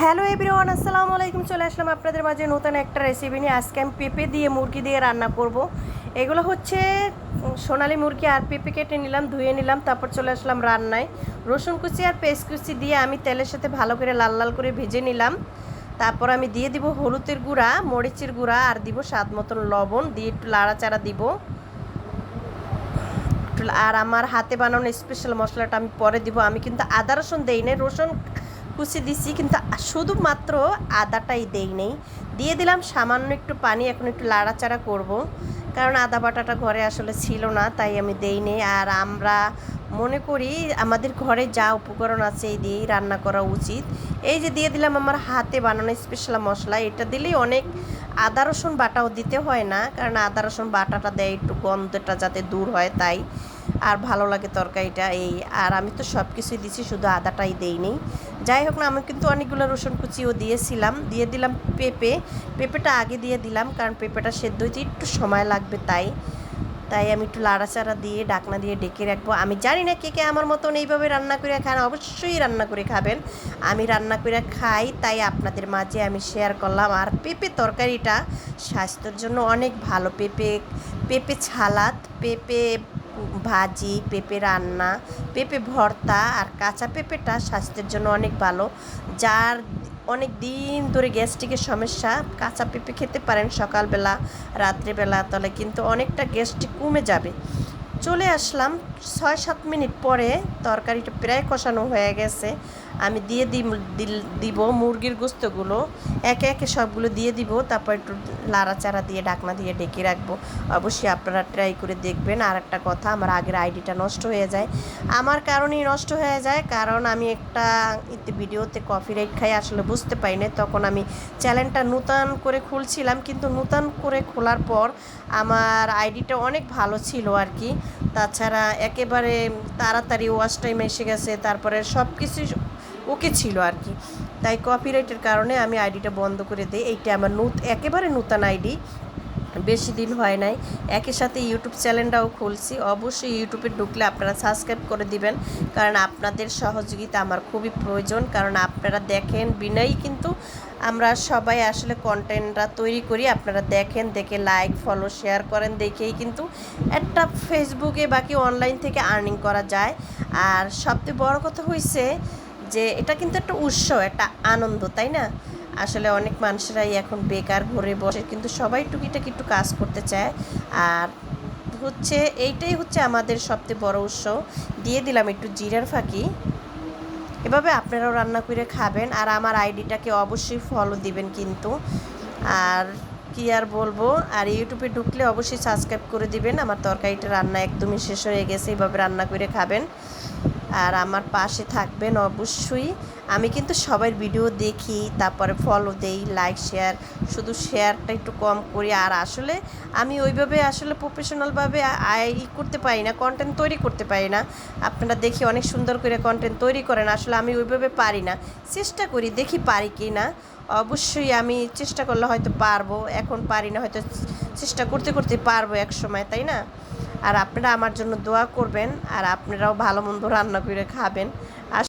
Hello everyone আসসালামু আলাইকুম চলে আসলাম আপনাদের মাঝে নতুন একটা রেসিপি নিয়ে। আজকে আমি পেঁপে দিয়ে মুরগি দিয়ে রান্না করব। এগুলো হচ্ছে সোনালী মুরগি আর পেঁপে কেটে নিলাম, ধুয়ে নিলাম, তারপর চলে আসলাম রান্নায়। রসুন কুচি আর পেস্ট কুচি দিয়ে আমি তেলের সাথে ভালো করে লাল লাল করে ভেজে নিলাম। তারপর আমি দিয়ে দিব হলুদের গুঁড়া, মরিচের গুঁড়া, আর দিব স্বাদ মতন লবণ। দিয়ে একটু লাড়াচাড়া দিব। আর আমার হাতে বানানো স্পেশাল মশলাটা আমি পরে দিব। আমি কিন্তু আদা, রসুন দেই নাই রসুন কুচি দিছি, কিন্তু শুধুমাত্র আদাটাই দেই নেই। দিয়ে দিলাম সামান্য একটু পানি, এখন একটু লাড়াচাড়া করব। কারণ আদা বাটাটা ঘরে আসলে ছিল না, তাই আমি দেই নেই। আর আমরা মনে করি আমাদের ঘরে যা উপকরণ আছে এই দিয়েই রান্না করা উচিত। এই যে দিয়ে দিলাম আমার হাতে বানানো স্পেশাল মশলা, এটা দিলেই অনেক আদা, রসুন বাটাও দিতে হয় না, কারণ আদা, রসুন বাটাটা দেয় একটু গন্ধটা যাতে দূর হয়, তাই। আর ভালো লাগে তরকারিটা এই, আর আমি তো সব কিছুই দিছি, শুধু আদাটাই দেইনি। যাই হোক না, আমি কিন্তু অনেকগুলো রসুন কুচিও দিয়েছিলাম, দিয়ে দিলাম পেঁপে। পেঁপেটা আগে দিয়ে দিলাম, কারণ পেঁপেটা সেদ্ধ হইতে একটু সময় লাগবে তাই। তাই আমি একটু লাড়াচাড়া দিয়ে, ডাকনা দিয়ে ডেকে রাখব। আমি জানি না কে কে আমার মতন এইভাবে রান্না করে খান, অবশ্যই রান্না করে খাবেন। আমি রান্না করে খাই, তাই আপনাদের মাঝে আমি শেয়ার করলাম। আর পেঁপে তরকারিটা স্বাস্থ্যের জন্য অনেক ভালো। পেঁপে পেঁপে ছালাদ, পেঁপে ভাজি, পেঁপে রান্না, পেঁপে ভর্তা আর কাঁচা পেঁপেটা স্বাস্থ্যের জন্য অনেক ভালো। যার অনেক দিন ধরে গ্যাস্ট্রিকের সমস্যা, কাঁচা পেঁপে খেতে পারেন সকালবেলা, রাত্রিবেলা, তাহলে কিন্তু অনেকটা গ্যাস্ট্রিক কমে যাবে। চলে আসলাম, ছয় সাত মিনিট পরে তরকারিটা প্রায় কষানো হয়ে গেছে। আমি দিয়ে দিব মুরগির গোস্তগুলো। একে একে সবগুলো দিয়ে দিব, তারপর একটু লাড়াচাড়া দিয়ে, ডাকনা দিয়ে ডেকে রাখব। অবশ্যই আপনারা ট্রাই করে দেখবেন। আর একটা কথা, আমার আগের আইডিটা নষ্ট হয়ে যায়। আমার কারণেই নষ্ট হয়ে যায়, কারণ আমি একটা ভিডিওতে কফি রাইট খাই, আসলে বুঝতে পারি না তখন আমি চ্যানেলটা নূতন করে খুলছিলাম, কিন্তু নূতন করে খোলার পর আমার আইডিটা অনেক ভালো ছিল আর কি। তাছাড়া একেবারে তাড়াতাড়ি ওয়াশ টাইম এসে গেছে, তারপরে সব কিছুই ওকে ছিল আর কি। তাই কপিরাইটের কারণে আমি আইডিটা বন্ধ করে দিই। এইটা আমার নত, একেবারে নূতন আইডি বেশি দিন হয় নাই। একই সাথে ইউটিউব চ্যানেলটাও খুলছি। অবশ্যই ইউটিউবে ঢুকলে আপনারা সাবস্ক্রাইব করে দিবেন। কারণ আপনাদের সহযোগিতা আমার খুবই প্রয়োজন। কারণ আপনারা দেখেন বিনয়ী কিন্তু আমরা সবাই আসলে কন্টেন্টটা তৈরি করি। আপনারা দেখেন, দেখে লাইক ফলো শেয়ার করেন। দেখেই কিন্তু একটা ফেসবুকে বাকি অনলাইন থেকে আর্নিং করা যায়। আর সবচেয়ে বড় কথা হয়েছে যে এটা কিন্তু একটা উৎসব একটা আনন্দ, তাই না? আসলে অনেক মানুষেরাই এখন বেকার, ঘরে বসে কিন্তু সবাই টুকিটাকি একটু কাজ করতে চায়। আর হচ্ছে, এইটাই হচ্ছে আমাদের সবচেয়ে বড় উৎস। দিয়ে দিলাম একটু জিরার ফাঁকি। এভাবে আপনারাও রান্না করে খাবেন। আর আমার আইডিটাকে অবশ্যই ফলো দিবেন কিন্তু। আর কি আর বলব, আর ইউটিউবে ঢুকলে অবশ্যই সাবস্ক্রাইব করে দিবেন। আমার তরকারিটা রান্না একদমই শেষ হয়ে গেছে, এভাবে রান্না করে খাবেন। আর আমার পাশে থাকবেন অবশ্যই। আমি কিন্তু সবার ভিডিও দেখি, তারপরে ফলো দেই লাইক শেয়ার শুধু শেয়ারটা একটু কম করি। আর আসলে আমি ওইভাবে আসলে প্রফেশনালভাবে ই করতে পারি না কন্টেন্ট তৈরি করতে পারি না। আপনারা দেখি অনেক সুন্দর করে কন্টেন্ট তৈরি করেন, আসলে আমি ওইভাবে পারি না। চেষ্টা করি, দেখি পারি কি না অবশ্যই আমি চেষ্টা করলে হয়তো পারব, এখন পারি না, হয়তো চেষ্টা করতে করতে পারব এক সময়, তাই না? আর আপনারা আমার জন্য দোয়া করবেন আর আপনারাও ভালো মন্দ রান্না করে খাবেন। আর